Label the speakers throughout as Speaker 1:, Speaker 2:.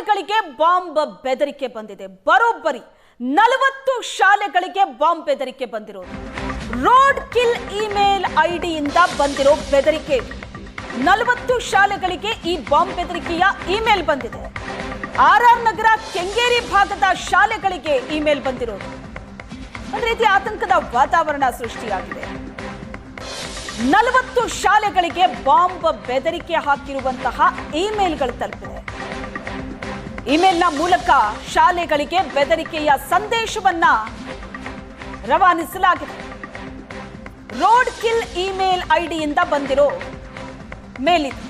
Speaker 1: ಶಾಲೆಗಳಿಗೆ ಬಾಂಬ್ ಬೆದರಿಕೆ ಬಂದಿದೆ. ಬರೋಬ್ಬರಿ, ನಲವತ್ತು ಶಾಲೆಗಳಿಗೆ ಬಾಂಬ್ ಬೆದರಿಕೆ ಬಂದಿರೋದು. ರೋಡ್ ಕಿಲ್ ಇಮೇಲ್ ಐಡಿಯಿಂದ ಬಂದಿರೋ ಬೆದರಿಕೆ. ನಲವತ್ತು ಶಾಲೆಗಳಿಗೆ ಈ ಬಾಂಬ್ ಬೆದರಿಕೆಯ ಇಮೇಲ್ ಬಂದಿದೆ. ಆರ್ ಆರ್ ನಗರ ಕೆಂಗೇರಿ ಭಾಗದ ಶಾಲೆಗಳಿಗೆ ಇಮೇಲ್ ಬಂದಿರೋದು. ಒಂದು ರೀತಿ ಆತಂಕದ ವಾತಾವರಣ ಸೃಷ್ಟಿಯಾಗಿದೆ. ನಲವತ್ತು ಶಾಲೆಗಳಿಗೆ ಬಾಂಬ್ ಬೆದರಿಕೆ ಹಾಕಿರುವಂತಹ ಇಮೇಲ್ಗಳು ತಲುಪಿದೆ. ಇಮೇಲ್ನ ಮೂಲಕ ಶಾಲೆಗಳಿಗೆ ಬೆದರಿಕೆಯ ಸಂದೇಶವನ್ನ ರವಾನಿಸಲಾಗಿದೆ. ರೋಡ್ ಕಿಲ್ ಇಮೇಲ್ ಐಡಿಯಿಂದ ಬಂದಿರೋ ಮೇಲಿದೆ.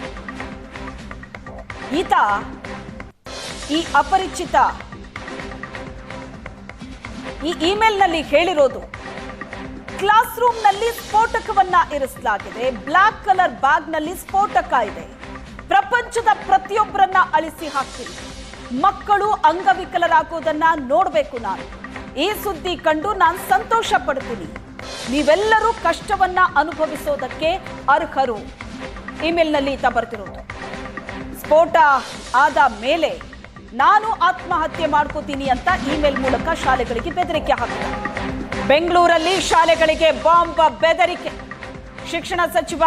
Speaker 1: ಈತ ಈ ಅಪರಿಚಿತ ಈ ಇಮೇಲ್ನಲ್ಲಿ ಹೇಳಿರೋದು ಕ್ಲಾಸ್ ರೂಮ್ನಲ್ಲಿ ಸ್ಫೋಟಕವನ್ನ ಇರಿಸಲಾಗಿದೆ, ಬ್ಲಾಕ್ ಕಲರ್ ಬ್ಯಾಗ್ನಲ್ಲಿ ಸ್ಫೋಟಕ ಇದೆ, ಪ್ರಪಂಚದ ಪ್ರತಿಯೊಬ್ಬರನ್ನ ಅಳಿಸಿ ಹಾಕ್ತೀನಿ ಮಕ್ಕಳು ಅಂಗವಿಕಲರಾಗುವುದನ್ನ ನೋಡಬೇಕು ನಾನು. ಈ ಸುದ್ದಿ ಕಂಡು ನಾನು ಸಂತೋಷ ಪಡ್ತೀನಿ. ನೀವೆಲ್ಲರೂ ಕಷ್ಟವನ್ನ ಅನುಭವಿಸೋದಕ್ಕೆ ಅರ್ಹರು. ಇಮೇಲ್ನಲ್ಲಿ ಈತ ಬರ್ತಿರೋದು. ಸ್ಫೋಟ ಆದ ಮೇಲೆ ನಾನು ಆತ್ಮಹತ್ಯೆ ಮಾಡ್ಕೋತೀನಿ ಅಂತ ಇಮೇಲ್ ಮೂಲಕ ಶಾಲೆಗಳಿಗೆ ಬೆದರಿಕೆ ಹಾಕಿದ. ಬೆಂಗಳೂರಲ್ಲಿ ಶಾಲೆಗಳಿಗೆ ಬಾಂಬ್ ಬೆದರಿಕೆ. ಶಿಕ್ಷಣ ಸಚಿವ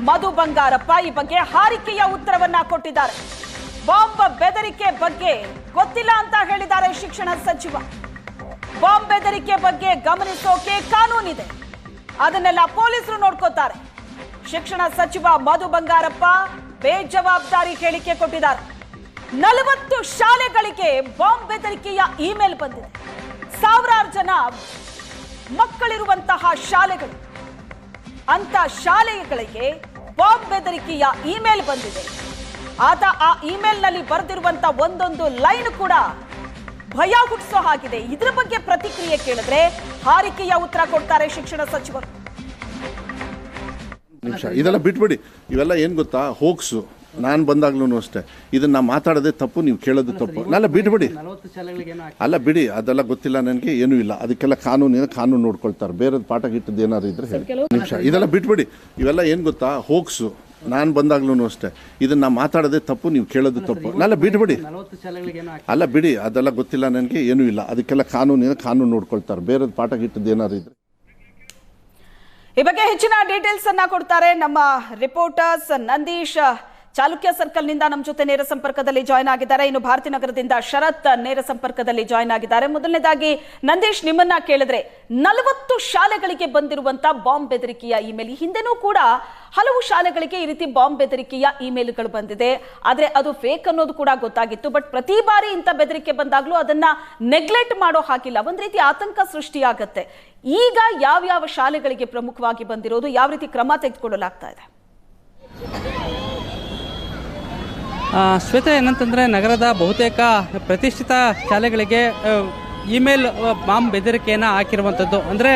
Speaker 1: ಮಧು ಬಂಗಾರಪ್ಪ ಈ ಬಗ್ಗೆ ಹಾರಿಕೆಯ ಉತ್ತರವನ್ನ ಕೊಟ್ಟಿದ್ದಾರೆ. ಬಾಂಬ್ ಬೆದರಿಕೆ ಬಗ್ಗೆ ಗೊತ್ತಿಲ್ಲ ಅಂತ ಹೇಳಿದ್ದಾರೆ ಶಿಕ್ಷಣ ಸಚಿವ. ಬಾಂಬ್ ಬೆದರಿಕೆ ಬಗ್ಗೆ ಗಮನಿಸೋಕೆ ಕಾನೂನಿದೆ. ಅದನ್ನೆಲ್ಲ ಪೊಲೀಸರು ನೋಡ್ಕೋತಾರೆ. ಶಿಕ್ಷಣ ಸಚಿವ ಮಧು ಬಂಗಾರಪ್ಪ ಬೇಜವಾಬ್ದಾರಿ ಹೇಳಿಕೆ ಕೊಟ್ಟಿದ್ದಾರೆ. ನಲವತ್ತು ಶಾಲೆಗಳಿಗೆ ಬಾಂಬ್ ಬೆದರಿಕೆಯ ಇಮೇಲ್ ಬಂದಿದೆ. ಸಾವಿರಾರು ಜನ ಮಕ್ಕಳಿರುವಂತಹ ಶಾಲೆಗಳು ಅಂತ ಶಾಲೆಗಳಿಗೆ ಬಾಂಬ್ ಬೆದರಿಕೆಯ ಇಮೇಲ್ ಬಂದಿದೆ. ಆತ ಆ ಇಮೇಲ್ನಲ್ಲಿ ಬರೆದಿರುವಂತ ಒಂದೊಂದು ಲೈನ್ ಕೂಡ ಭಯ ಹುಟ್ಟಿಸೋ ಹಾಗಿದೆ. ಇದ್ರ ಬಗ್ಗೆ ಪ್ರತಿಕ್ರಿಯೆ ಕೇಳಿದ್ರೆ ಹಾರಿಕೆಯ ಉತ್ತರ ಕೊಡ್ತಾರೆ ಶಿಕ್ಷಣ ಸಚಿವರು.
Speaker 2: ನಿಮಿಷ ಇದೆಲ್ಲ ಬಿಟ್ಬಿಡಿ. ಇವೆಲ್ಲ ಏನು ಗೊತ್ತಾ? ಹೋಗ್ಸು. ನಾನು ಬಂದಾಗ್ಲೂ ಅಷ್ಟೇ. ಇದನ್ನ ಮಾತಾಡೋದೇ ತಪ್ಪು ನೀವು ಕೇಳೋದು ತಪ್ಪು. ನಾಲ್ಲ
Speaker 3: ಬಿಡ್ಬಿಡಿ
Speaker 2: ಅಲ್ಲ ಬಿಡಿ. ಅದೆಲ್ಲ ಗೊತ್ತಿಲ್ಲ ನನಗೆ ಏನೂ ಇಲ್ಲ. ಅದಕ್ಕೆಲ್ಲ ಕಾನೂನಿನ ಕಾನೂನು ನೋಡ್ಕೊಳ್ತಾರೆ. ಬೇರೆ ಪಾಠ ಗಿಟ್ಟದ್ದು ಏನಾದ್ರು ಇದ್ರೆ ಹೇಳಿ. ನಿಮಿಷ ಇದೆಲ್ಲ ಬಿಟ್ಬಿಡಿ. ಇವೆಲ್ಲ ಏನು ಗೊತ್ತಾ? ಹೋಗ್ಸು. ನಾನು ಬಂದಾಗ್ಲೂ ಅಷ್ಟೇ. ಇದನ್ನ ಮಾತಾಡೋದೇ ತಪ್ಪು ನೀವು ಕೇಳೋದು ತಪ್ಪು.
Speaker 3: ಅಲ್ಲ ಏನೋ
Speaker 2: ಅಲ್ಲ ಬಿಡಿ ಅದೆಲ್ಲ ಗೊತ್ತಿಲ್ಲ ನನಗೆ ಏನೂ ಇಲ್ಲ. ಅದಕ್ಕೆಲ್ಲ ಕಾನೂನಿನ ಕಾನೂನು ನೋಡ್ಕೊಳ್ತಾರೆ. ಬೇರೆ ಪಾಠ ಗಿಟ್ಟದ್ದು ಏನಾದ್ರು ಇದ್ರೆ.
Speaker 1: ಈ ಬಗ್ಗೆ ಹೆಚ್ಚಿನ ಡೀಟೇಲ್ಸ್ ಅನ್ನ ಕೊಡ್ತಾರೆ ನಮ್ಮ ರಿಪೋರ್ಟರ್ಸ್ ನಂದೀಶ್ ಚಾಲುಕ್ಯ ಸರ್ಕಲ್ನಿಂದ ನಮ್ಮ ಜೊತೆ ನೇರ ಸಂಪರ್ಕದಲ್ಲಿ ಜಾಯ್ನ್ ಆಗಿದ್ದಾರೆ. ಇನ್ನು ಭಾರತೀನಗರದಿಂದ ಶರತ್ ನೇರ ಸಂಪರ್ಕದಲ್ಲಿ ಜಾಯ್ನ್ ಆಗಿದ್ದಾರೆ. ಮೊದಲನೇದಾಗಿ ನಂದೀಶ್, ನಿಮ್ಮನ್ನ ಕೇಳಿದ್ರೆ ನಲವತ್ತು ಶಾಲೆಗಳಿಗೆ ಬಂದಿರುವಂತ ಬಾಂಬ್ ಬೆದರಿಕೆಯ ಇಮೇಲ್. ಹಿಂದೆನೂ ಕೂಡ ಹಲವು ಶಾಲೆಗಳಿಗೆ ಈ ರೀತಿ ಬಾಂಬ್ ಬೆದರಿಕೆಯ ಇಮೇಲ್ಗಳು ಬಂದಿದೆ. ಆದರೆ ಅದು ಫೇಕ್ ಅನ್ನೋದು ಕೂಡ ಗೊತ್ತಾಗಿತ್ತು. ಬಟ್ ಪ್ರತಿ ಬಾರಿ ಇಂಥ ಬೆದರಿಕೆ ಬಂದಾಗಲೂ ಅದನ್ನ ನೆಗ್ಲೆಕ್ಟ್ ಮಾಡೋ ಹಾಗಿಲ್ಲ. ಒಂದ್ ರೀತಿ ಆತಂಕ ಸೃಷ್ಟಿಯಾಗತ್ತೆ. ಈಗ ಯಾವ್ಯಾವ ಶಾಲೆಗಳಿಗೆ ಪ್ರಮುಖವಾಗಿ ಬಂದಿರೋದು, ಯಾವ ರೀತಿ ಕ್ರಮ ತೆಗೆದುಕೊಳ್ಳಲಾಗ್ತಾ ಇದೆ?
Speaker 3: ಶ್ವೇತಾ, ಏನಂತಂದರೆ ನಗರದ ಬಹುತೇಕ ಪ್ರತಿಷ್ಠಿತ ಶಾಲೆಗಳಿಗೆ ಇಮೇಲ್ ಬಾಂಬ್ ಬೆದರಿಕೆಯನ್ನು ಹಾಕಿರುವಂಥದ್ದು ಅಂದರೆ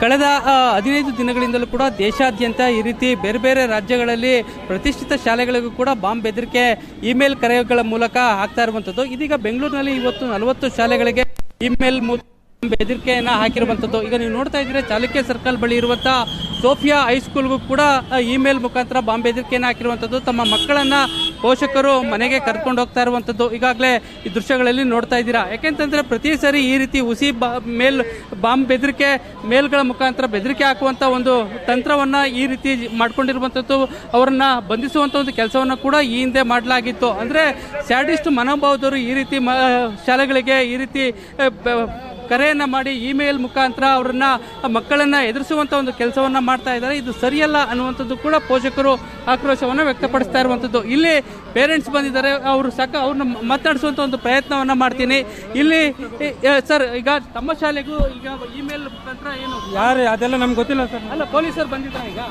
Speaker 3: ಕಳೆದ ಹದಿನೈದು ದಿನಗಳಿಂದಲೂ ಕೂಡ ದೇಶಾದ್ಯಂತ ಈ ರೀತಿ ಬೇರೆ ಬೇರೆ ರಾಜ್ಯಗಳಲ್ಲಿ ಪ್ರತಿಷ್ಠಿತ ಶಾಲೆಗಳಿಗೂ ಕೂಡ ಬಾಂಬ್ ಬೆದರಿಕೆ ಇಮೇಲ್ ಕರೆಗಳ ಮೂಲಕ ಆಗ್ತಾ ಇರುವಂಥದ್ದು ಇದೀಗ ಬೆಂಗಳೂರಿನಲ್ಲಿ ಇವತ್ತು ನಲವತ್ತು ಶಾಲೆಗಳಿಗೆ ಇಮೇಲ್ ಮೂಲಕ ಬೆದರಿಕೆಯನ್ನ ಹಾಕಿರುವಂಥದ್ದು ಈಗ ನೀವು ನೋಡ್ತಾ ಇದ್ರೆ ಚಾಲುಕ್ಯ ಸರ್ಕಲ್ ಬಳಿ ಇರುವಂಥ ಸೋಫಿಯಾ ಹೈಸ್ಕೂಲ್ಗೂ ಕೂಡ ಇಮೇಲ್ ಮುಖಾಂತರ ಬಾಂಬ್ ಬೆದರಿಕೆಯನ್ನು ಹಾಕಿರುವಂಥದ್ದು ತಮ್ಮ ಮಕ್ಕಳನ್ನ ಪೋಷಕರು ಮನೆಗೆ ಕರ್ಕೊಂಡು ಹೋಗ್ತಾ ಇರುವಂಥದ್ದು ಈಗಾಗಲೇ ಈ ದೃಶ್ಯಗಳಲ್ಲಿ ನೋಡ್ತಾ ಇದ್ದೀರಾ. ಯಾಕೆಂತಂದ್ರೆ ಪ್ರತಿ ಸಾರಿ ಈ ರೀತಿ ಬಾ, ಮೇಲ್, ಬಾಂಬ್ ಬೆದರಿಕೆ, ಮೇಲ್ಗಳ ಮುಖಾಂತರ ಬೆದರಿಕೆ ಹಾಕುವಂತ ಒಂದು ತಂತ್ರವನ್ನ ಈ ರೀತಿ ಮಾಡ್ಕೊಂಡಿರುವಂಥದ್ದು ಅವರನ್ನು ಬಂಧಿಸುವಂತ ಒಂದು ಕೆಲಸವನ್ನ ಕೂಡ ಈ ಹಿಂದೆ ಮಾಡಲಾಗಿತ್ತು. ಅಂದ್ರೆ ಸ್ಯಾಡಿಸ್ಟ್ ಮನೋಭಾವದವರು ಈ ರೀತಿ ಶಾಲೆಗಳಿಗೆ ಈ ರೀತಿ ಕರೆಯನ್ನ ಮಾಡಿ ಇಮೇಲ್ ಮುಖಾಂತರ ಅವರನ್ನ ಮಕ್ಕಳನ್ನ ಎದುರಿಸುವಂಥ ಒಂದು ಕೆಲಸವನ್ನ ಮಾಡ್ತಾ ಇದ್ದಾರೆ. ಇದು ಸರಿಯಲ್ಲ ಅನ್ನುವಂಥದ್ದು ಕೂಡ ಪೋಷಕರು ಆಕ್ರೋಶವನ್ನು ವ್ಯಕ್ತಪಡಿಸ್ತಾ ಇರುವಂಥದ್ದು. ಇಲ್ಲಿ ಪೇರೆಂಟ್ಸ್ ಬಂದಿದ್ದಾರೆ ಅವರು ಸಾಕ ಅವ್ರನ್ನ ಮಾತಾಡಿಸುವಂತ ಒಂದು ಪ್ರಯತ್ನವನ್ನ ಮಾಡ್ತೀನಿ. ಇಲ್ಲಿ ಸರ್ ಈಗ ತಮ್ಮ ಶಾಲೆಗೂ ಈಗ ಇಮೇಲ್ ಮುಖಾಂತರ ಏನು
Speaker 4: ಯಾರು ಅದೆಲ್ಲ ನಮ್ಗೆ ಗೊತ್ತಿಲ್ಲ ಸರ್
Speaker 3: ಅಲ್ಲ ಪೊಲೀಸರು ಬಂದಿದ್ದಾರೆ ಈಗ?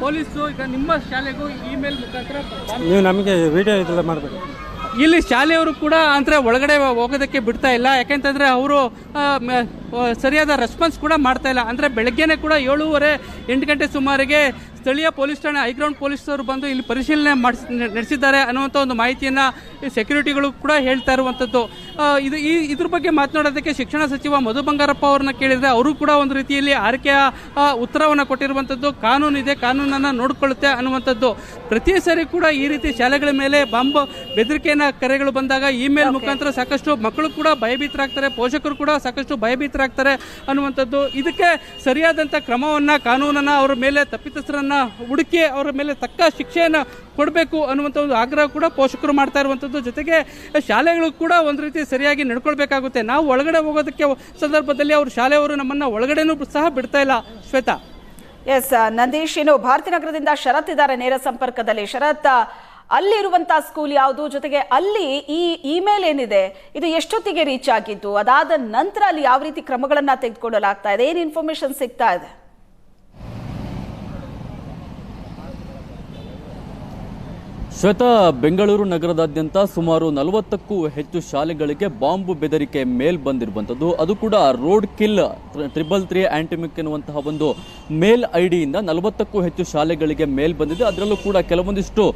Speaker 3: ಪೊಲೀಸು ಈಗ ನಿಮ್ಮ ಶಾಲೆಗೂ ಇಮೇಲ್ ಮುಖಾಂತರ
Speaker 4: ನೀವು ನಮಗೆ ವಿಡಿಯೋ ಇದೆಲ್ಲ ಮಾಡಬೇಡಿ
Speaker 3: ಇಲ್ಲಿ ಶಾಲೆಯವರು ಕೂಡ ಅಂದ್ರೆ ಒಳಗಡೆ ಹೋಗೋದಕ್ಕೆ ಬಿಡ್ತಾ ಇಲ್ಲ. ಯಾಕೆಂತಂದ್ರೆ ಅವರು ಸರಿಯಾದ ರೆಸ್ಪಾನ್ಸ್ ಕೂಡ ಮಾಡ್ತಾ ಇಲ್ಲ. ಅಂದ್ರೆ ಬೆಳಗ್ಗೆನೆ ಕೂಡ ಏಳೂವರೆ ಎಂಟು ಗಂಟೆ ಸುಮಾರಿಗೆ ಸ್ಥಳೀಯ ಪೊಲೀಸ್ ಠಾಣೆ ಹೈಗ್ರೌಂಡ್ ಪೊಲೀಸರು ಬಂದು ಇಲ್ಲಿ ಪರಿಶೀಲನೆ ಮಾಡಿಸ್ ನಡೆಸಿದ್ದಾರೆ ಅನ್ನುವಂಥ ಒಂದು ಮಾಹಿತಿಯನ್ನು ಸೆಕ್ಯೂರಿಟಿಗಳು ಕೂಡ ಹೇಳ್ತಾ ಇರುವಂಥದ್ದು ಇದು ಈ ಇದ್ರ ಬಗ್ಗೆ ಮಾತನಾಡೋದಕ್ಕೆ ಶಿಕ್ಷಣ ಸಚಿವ ಮಧು ಬಂಗಾರಪ್ಪ ಅವ್ರನ್ನ ಕೇಳಿದರೆ ಅವರು ಕೂಡ ಒಂದು ರೀತಿಯಲ್ಲಿ ಆರಕೆಯ ಉತ್ತರವನ್ನು ಕೊಟ್ಟಿರುವಂಥದ್ದು ಕಾನೂನು ಇದೆ ಕಾನೂನನ್ನು ನೋಡಿಕೊಳ್ಳುತ್ತೆ ಅನ್ನುವಂಥದ್ದು ಪ್ರತಿ ಸಾರಿ ಕೂಡ ಈ ರೀತಿ ಶಾಲೆಗಳ ಮೇಲೆ ಬಾಂಬ್ ಬೆದರಿಕೆಯನ್ನ ಕರೆಗಳು ಬಂದಾಗ ಇಮೇಲ್ ಮುಖಾಂತರ ಸಾಕಷ್ಟು ಮಕ್ಕಳು ಕೂಡ ಭಯಭೀತರಾಗ್ತಾರೆ ಪೋಷಕರು ಕೂಡ ಸಾಕಷ್ಟು ಭಯಭೀತರಾಗ್ತಾರೆ ಅನ್ನುವಂಥದ್ದು ಇದಕ್ಕೆ ಸರಿಯಾದಂಥ ಕ್ರಮವನ್ನು ಕಾನೂನನ್ನು ಅವರ ಮೇಲೆ ತಪ್ಪಿತಸ್ಥರನ್ನ ಹುಡುಕಿ ಅವರ ಮೇಲೆ ತಕ್ಕ ಶಿಕ್ಷೆಯನ್ನು ಕೊಡಬೇಕು ಅನ್ನುವಂಥ ಒಂದು ಆಗ್ರಹ ಕೂಡ ಪೋಷಕರು ಮಾಡ್ತಾ ಇರುವಂಥದ್ದು ಜೊತೆಗೆ ಶಾಲೆಗಳು ಕೂಡ ಒಂದು ರೀತಿ ಸರಿಯಾಗಿ ನಡ್ಕೊಳ್ಬೇಕಾಗುತ್ತೆ. ನಾವು ಒಳಗಡೆ ಹೋಗೋದಕ್ಕೆ ಸಂದರ್ಭದಲ್ಲಿ ಅವರು ಶಾಲೆಯವರು ನಮ್ಮನ್ನು ಒಳಗಡೆನೂ ಸಹ ಬಿಡ್ತಾ ಇಲ್ಲ. ಶ್ವೇತಾ.
Speaker 1: ಎಸ್ ನಂದೀಶ್, ಇನ್ನು ಭಾರತೀನಗರದಿಂದ ಶರತ್ ಇದ್ದಾರೆ ನೇರ ಸಂಪರ್ಕದಲ್ಲಿ. ಶರತ್ ಅಲ್ಲಿರುವಂತಹ ಸ್ಕೂಲ್ ಯಾವುದು? ಜೊತೆಗೆ ಅಲ್ಲಿ ಈ ಇಮೇಲ್ ಏನಿದೆ? ಇದು ಎಷ್ಟೊತ್ತಿಗೆ ರೀಚ್ ಆಗಿದ್ದು? ಅದಾದ ನಂತರ ಅಲ್ಲಿ ಯಾವ ರೀತಿ ಕ್ರಮಗಳನ್ನ ತೆಗೆದುಕೊಳ್ಳಲಾಗ್ತಾ ಇದೆ? ಏನು ಇನ್ಫಾರ್ಮೇಶನ್ ಸಿಗ್ತಾ ಇದೆ?
Speaker 5: ಶ್ವೇತಾ, ಬೆಂಗಳೂರು ನಗರದಾದ್ಯಂತ ಸುಮಾರು ನಲವತ್ತಕ್ಕೂ ಹೆಚ್ಚು ಶಾಲೆಗಳಿಗೆ ಬಾಂಬ್ ಬೆದರಿಕೆ ಮೇಲ್ ಬಂದಿರುವಂಥದ್ದು. ಅದು ಕೂಡ ರೋಡ್ ಕಿಲ್ ಟ್ರಿಬಲ್ ತ್ರೀ ಆಂಟಿಮಿಕ್ ಎನ್ನುವಂತಹ ಒಂದು ಮೇಲ್ ಐಡಿಯಿಂದ ನಲವತ್ತಕ್ಕೂ ಹೆಚ್ಚು ಶಾಲೆಗಳಿಗೆ ಮೇಲ್ ಬಂದಿದೆ. ಅದರಲ್ಲೂ ಕೂಡ ಕೆಲವೊಂದಿಷ್ಟು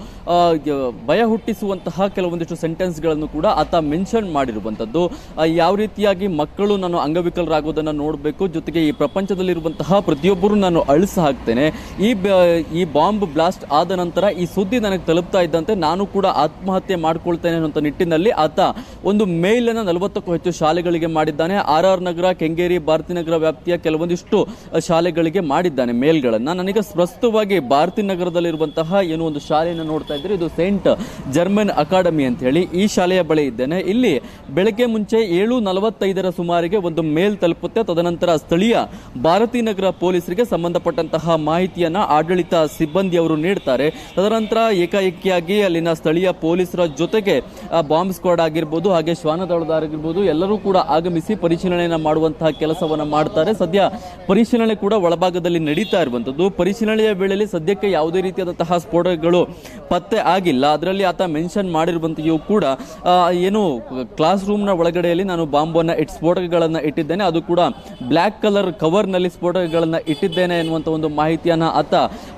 Speaker 5: ಭಯ ಹುಟ್ಟಿಸುವಂತಹ ಕೆಲವೊಂದಿಷ್ಟು ಸೆಂಟೆನ್ಸ್ಗಳನ್ನು ಕೂಡ ಆತ ಮೆನ್ಷನ್ ಮಾಡಿರುವಂಥದ್ದು. ಯಾವ ರೀತಿಯಾಗಿ ಮಕ್ಕಳು ನಾನು ಅಂಗವಿಕಲರಾಗೋದನ್ನು ನೋಡಬೇಕು, ಜೊತೆಗೆ ಈ ಪ್ರಪಂಚದಲ್ಲಿರುವಂತಹ ಪ್ರತಿಯೊಬ್ಬರು ನಾನು ಅಳಿಸ ಹಾಕ್ತೇನೆ. ಈ ಈ ಬಾಂಬ್ ಬ್ಲಾಸ್ಟ್ ಆದ ನಂತರ ಈ ಸುದ್ದಿ ನನಗೆ ತಲುಪ್ತಾ ಇದ್ದಂತೆ ನಾನು ಕೂಡ ಆತ್ಮಹತ್ಯೆ ಮಾಡಿಕೊಳ್ತೇನೆ ಅನ್ನುವಂಥ ನಿಟ್ಟಿನಲ್ಲಿ ಆತ ಒಂದು ಮೇಲ್ ಅನ್ನು ನಲವತ್ತಕ್ಕೂ ಹೆಚ್ಚು ಶಾಲೆಗಳಿಗೆ ಮಾಡಿದ್ದಾನೆ. ಆರ್ ಆರ್ ನಗರ, ಕೆಂಗೇರಿ ಭಾರತೀನಗರ ವ್ಯಾಪ್ತಿಯ ಕೆಲವೊಂದಿಷ್ಟು ಶಾಲೆಗಳಿಗೆ ಮಾಡಿದ್ದಾನೆ ಮೇಲ್ಗಳನ್ನು. ನನಗೆ ಪ್ರಸ್ತುತವಾಗಿ ಭಾರತಿ ನಗರದಲ್ಲಿರುವಂತಹ ಏನು ಒಂದು ಶಾಲೆಯನ್ನು ನೋಡ್ತಾ ಇದ್ದರೆ ಇದು ಸೇಂಟ್ ಜರ್ಮನ್ ಅಕಾಡೆಮಿ ಅಂತ ಹೇಳಿ ಈ ಶಾಲೆಯ ಬಳಿ ಇದ್ದೇನೆ. ಇಲ್ಲಿ ಬೆಳಗ್ಗೆ ಮುಂಚೆ ಏಳು ನಲವತ್ತೈದರ ಸುಮಾರಿಗೆ ಒಂದು ಮೇಲ್ ತಲುಪುತ್ತೆ. ತದನಂತರ ಸ್ಥಳೀಯ ಭಾರತಿ ನಗರ ಪೊಲೀಸರಿಗೆ ಸಂಬಂಧಪಟ್ಟಂತಹ ಮಾಹಿತಿಯನ್ನು ಆಡಳಿತ ಸಿಬ್ಬಂದಿಯವರು ನೀಡ್ತಾರೆ. ತದನಂತರ ಏಕಾಏಕಿಯಾಗಿ ಅಲ್ಲಿನ ಸ್ಥಳೀಯ ಪೊಲೀಸರ ಜೊತೆಗೆ ಬಾಂಬ್ ಸ್ಕ್ವಾಡ್ ಆಗಿರ್ಬೋದು, ಹಾಗೆ ಶ್ವಾನದಳದಾಗಿರ್ಬೋದು ಎಲ್ಲರೂ ಕೂಡ ಆಗಮಿಸಿ ಪರಿಶೀಲನೆಯನ್ನು ಮಾಡುವಂತಹ ಕೆಲಸವನ್ನ ಮಾಡ್ತಾರೆ. ಸದ್ಯ ಪರಿಶೀಲನೆ ಕೂಡ ಒಳಭಾಗದಲ್ಲಿ ನಡೀತಾ ಇರುವಂಥದ್ದು. ಪರಿಶೀಲನೆಯ ವೇಳೆಯಲ್ಲಿ ಸದ್ಯಕ್ಕೆ ಯಾವುದೇ ರೀತಿಯಾದಂತಹ ಸ್ಫೋಟಗಳು ಪತ್ತೆ ಆಗಿಲ್ಲ. ಅದರಲ್ಲಿ ಆತ ಮೆನ್ಷನ್ ಮಾಡಿರುವಂತೆಯೂ ಕೂಡ ಏನು ಕ್ಲಾಸ್ ರೂಮ್ನ ಒಳಗಡೆಯಲ್ಲಿ ನಾನು ಬಾಂಬನ್ನು ಇಟ್, ಸ್ಫೋಟಕಗಳನ್ನ ಇಟ್ಟಿದ್ದೇನೆ. ಅದು ಕೂಡ ಬ್ಲ್ಯಾಕ್ ಕಲರ್ ಕವರ್ನಲ್ಲಿ ಸ್ಫೋಟಕಗಳನ್ನ ಇಟ್ಟಿದ್ದೇನೆ ಎನ್ನುವಂಥ ಒಂದು ಮಾಹಿತಿಯನ್ನ ಆತ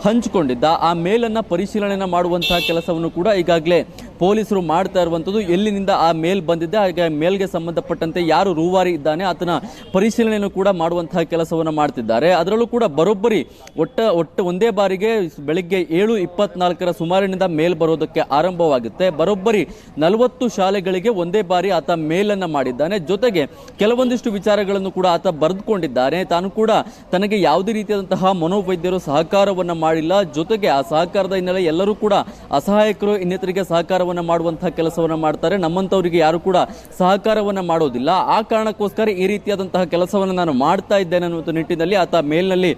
Speaker 5: ಹಂಚಿಕೊಂಡಿದ್ದ. ಆ ಮೇಲನ್ನ ಪರಿಶೀಲನೆ ಮಾಡುವಂತಹ ಕೆಲಸವನ್ನು ಕೂಡ ಈಗಾಗಲೇ ಪೊಲೀಸರು ಮಾಡ್ತಾ ಇರುವಂಥದ್ದು ಎಲ್ಲಿನಿಂದ ಆ ಮೇಲ್ ಬಂದಿದೆ, ಹಾಗೆ ಮೇಲ್ಗೆ ಸಂಬಂಧಪಟ್ಟಂತೆ ಯಾರು ರೂವಾರಿ ಇದ್ದಾನೆ, ಆತನ ಪರಿಶೀಲನೆಯನ್ನು ಕೂಡ ಮಾಡುವಂತಹ ಕೆಲಸವನ್ನು ಮಾಡ್ತಿದ್ದಾರೆ. ಅದರಲ್ಲೂ ಕೂಡ ಬರೋಬ್ಬರಿ ಒಟ್ಟ, ಒಟ್ಟು ಒಂದೇ ಬಾರಿಗೆ ಬೆಳಿಗ್ಗೆ ಏಳು ಇಪ್ಪತ್ನಾಲ್ಕರ ಸುಮಾರಿನಿಂದ ಮೇಲ್ ಬರೋದಕ್ಕೆ ಆರಂಭವಾಗುತ್ತೆ. ಬರೋಬ್ಬರಿ ನಲವತ್ತು ಶಾಲೆಗಳಿಗೆ ಒಂದೇ ಬಾರಿ ಆತ ಮೇಲನ್ನು ಮಾಡಿದ್ದಾನೆ. ಜೊತೆಗೆ ಕೆಲವೊಂದಿಷ್ಟು ವಿಚಾರಗಳನ್ನು ಕೂಡ ಆತ ಬರೆದುಕೊಂಡಿದ್ದಾನೆ ತಾನು ಕೂಡ ತನಗೆ ಯಾವುದೇ ರೀತಿಯಾದಂತಹ ಮನೋವೈದ್ಯರು ಸಹಕಾರವನ್ನು ಮಾಡಿಲ್ಲ. ಜೊತೆಗೆ ಆ ಸಹಕಾರದ ಹಿನ್ನೆಲೆ ಎಲ್ಲರೂ ಕೂಡ ಅಸಹಾಯಕರು ಇನ್ನಿತರಿಗೆ ಸಹಕಾರವನ್ನ ಮಾಡುವಂತಹ ಕೆಲಸವನ್ನು ಮಾಡ್ತಾರೆ. ನಮ್ಮಂಥವರಿಗೆ ಯಾರು ಕೂಡ ಸಹಕಾರವನ್ನು ಮಾಡೋದಿಲ್ಲ. ಆ ಕಾರಣಕ್ಕೋಸ್ಕರ ಈ ರೀತಿಯಾದಂತಹ ಕೆಲಸವನ್ನು ನಾನು ಮಾಡ್ತಾ ಇದ್ದೇನೆ ಅನ್ನುವಂಥ ನಿಟ್ಟಿನಲ್ಲಿ ಆತ ಮೇಲ್ನಲ್ಲಿ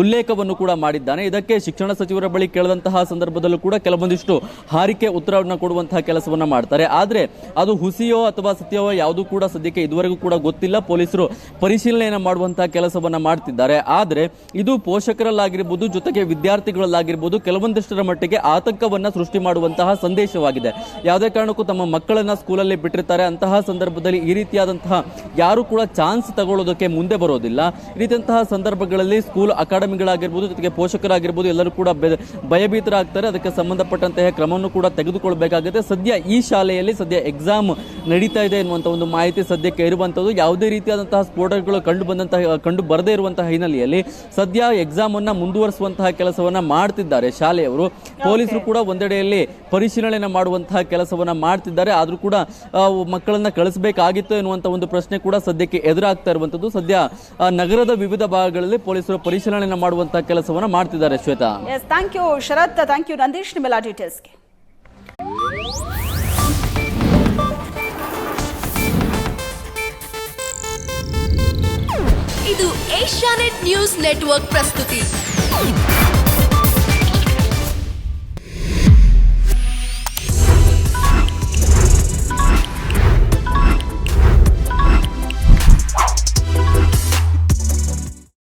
Speaker 5: ಉಲ್ಲೇಖವನ್ನು ಕೂಡ ಮಾಡಿದ್ದಾನೆ. ಇದಕ್ಕೆ ಶಿಕ್ಷಣ ಸಚಿವರ ಬಳಿ ಕೇಳಿದಂತಹ ಸಂದರ್ಭದಲ್ಲೂ ಕೂಡ ಕೆಲವೊಂದಿಷ್ಟು ಹಾರಿಕೆ ಉತ್ತರವನ್ನು ಕೊಡುವಂತಹ ಕೆಲಸವನ್ನು ಮಾಡ್ತಾರೆ. ಆದರೆ ಅದು ಹುಸಿಯೋ ಅಥವಾ ಸತ್ಯವೋ ಯಾವುದೂ ಕೂಡ ಸದ್ಯಕ್ಕೆ ಇದುವರೆಗೂ ಕೂಡ ಗೊತ್ತಿಲ್ಲ. ಪೊಲೀಸರು ಪರಿಶೀಲನೆಯನ್ನು ಮಾಡುವಂತಹ ಕೆಲಸವನ್ನು ಮಾಡ್ತಿದ್ದಾರೆ. ಆದರೆ ಇದು ಪೋಷಕರಲ್ಲಾಗಿರ್ಬೋದು ಜೊತೆಗೆ ವಿದ್ಯಾರ್ಥಿಗಳಲ್ಲಾಗಿರ್ಬೋದು ಕೆಲವೊಂದಿಷ್ಟರ ಮಟ್ಟಿಗೆ ಆತಂಕವನ್ನು ಸೃಷ್ಟಿ ಮಾಡುವಂತಹ ಸಂದೇಶವಾಗಿದೆ. ಯಾವುದೇ ಕಾರಣಕ್ಕೂ ತಮ್ಮ ಮಕ್ಕಳನ್ನ ಸ್ಕೂಲಲ್ಲಿ ಬಿಟ್ಟಿರ್ತಾರೆ. ಅಂತಹ ಸಂದರ್ಭದಲ್ಲಿ ಈ ರೀತಿಯಾದಂತಹ ಯಾರು ಕೂಡ ಚಾನ್ಸ್ ತಗೊಳ್ಳೋದಕ್ಕೆ ಮುಂದೆ ಬರೋದಿಲ್ಲ. ಈ ರೀತಿಯಂತಹ ಸಂದರ್ಭಗಳಲ್ಲಿ ಸ್ಕೂಲ್ ಅಕಾಡೆಮಿಗಳಾಗಿರ್ಬೋದು ಜೊತೆಗೆ ಪೋಷಕರಾಗಿರ್ಬೋದು ಎಲ್ಲರೂ ಕೂಡ ಭಯಭೀತರಾಗ್ತಾರೆ. ಅದಕ್ಕೆ ಸಂಬಂಧಪಟ್ಟಂತಹ ಕ್ರಮವನ್ನು ಕೂಡ ತೆಗೆದುಕೊಳ್ಬೇಕಾಗುತ್ತೆ. ಸದ್ಯ ಈ ಶಾಲೆಯಲ್ಲಿ ಸದ್ಯ ಎಕ್ಸಾಮ್ ನಡೀತಾ ಇದೆ ಎನ್ನುವಂಥ ಒಂದು ಮಾಹಿತಿ ಸದ್ಯಕ್ಕೆ ಇರುವಂತದ್ದು ಯಾವುದೇ ರೀತಿಯಾದಂತಹ ಸ್ಫೋಟಗಳು ಕಂಡು ಬಂದಂತಹ ಕಂಡು ಬರದೇ ಇರುವಂತಹ ಹಿನ್ನೆಲೆಯಲ್ಲಿ ಸದ್ಯ ಎಕ್ಸಾಮ್ ಅನ್ನ ಮುಂದುವರಿಸುವಂತಹ ಕೆಲಸವನ್ನ ಮಾಡ್ತಿದ್ದಾರೆ ಶಾಲೆಯವರು. ಪೊಲೀಸರು ಕೂಡ ಒಂದೆಡೆಯಲ್ಲಿ ಪರಿಶೀಲನೆ ಮಾಡುವಂತಹ ಕೆಲಸವನ್ನ ಮಾಡ್ತಿದ್ದಾರೆ. ಆದರೂ ಕೂಡ ಮಕ್ಕಳನ್ನ ಕಳಿಸಬೇಕಾಗಿತ್ತು ಎನ್ನುವಂತ ಒಂದು ಪ್ರಶ್ನೆ ಕೂಡ ಸದ್ಯಕ್ಕೆ ಎದುರಾಗ್ತಾ ಇರುವಂತದ್ದು ಸದ್ಯ ನಗರದ ವಿವಿಧ ಭಾಗಗಳಲ್ಲಿ ಪೊಲೀಸರು ಪರಿಶೀಲನೆ ಮಾಡುವಂತಹ ಕೆಲಸವನ್ನ ಮಾಡ್ತಿದ್ದಾರೆ Shweta.
Speaker 1: Thank you Sharath thank you Nandish ನಿಮ್ಮೆಲ್ಲ ಡೀಟೇಲ್ಸ್ಗೆ
Speaker 6: ಇದು ಏಷ್ಯಾನೆಟ್ ನ್ಯೂಸ್ ನೆಟ್ವರ್ಕ್ ಪ್ರಸ್ತುತಿ.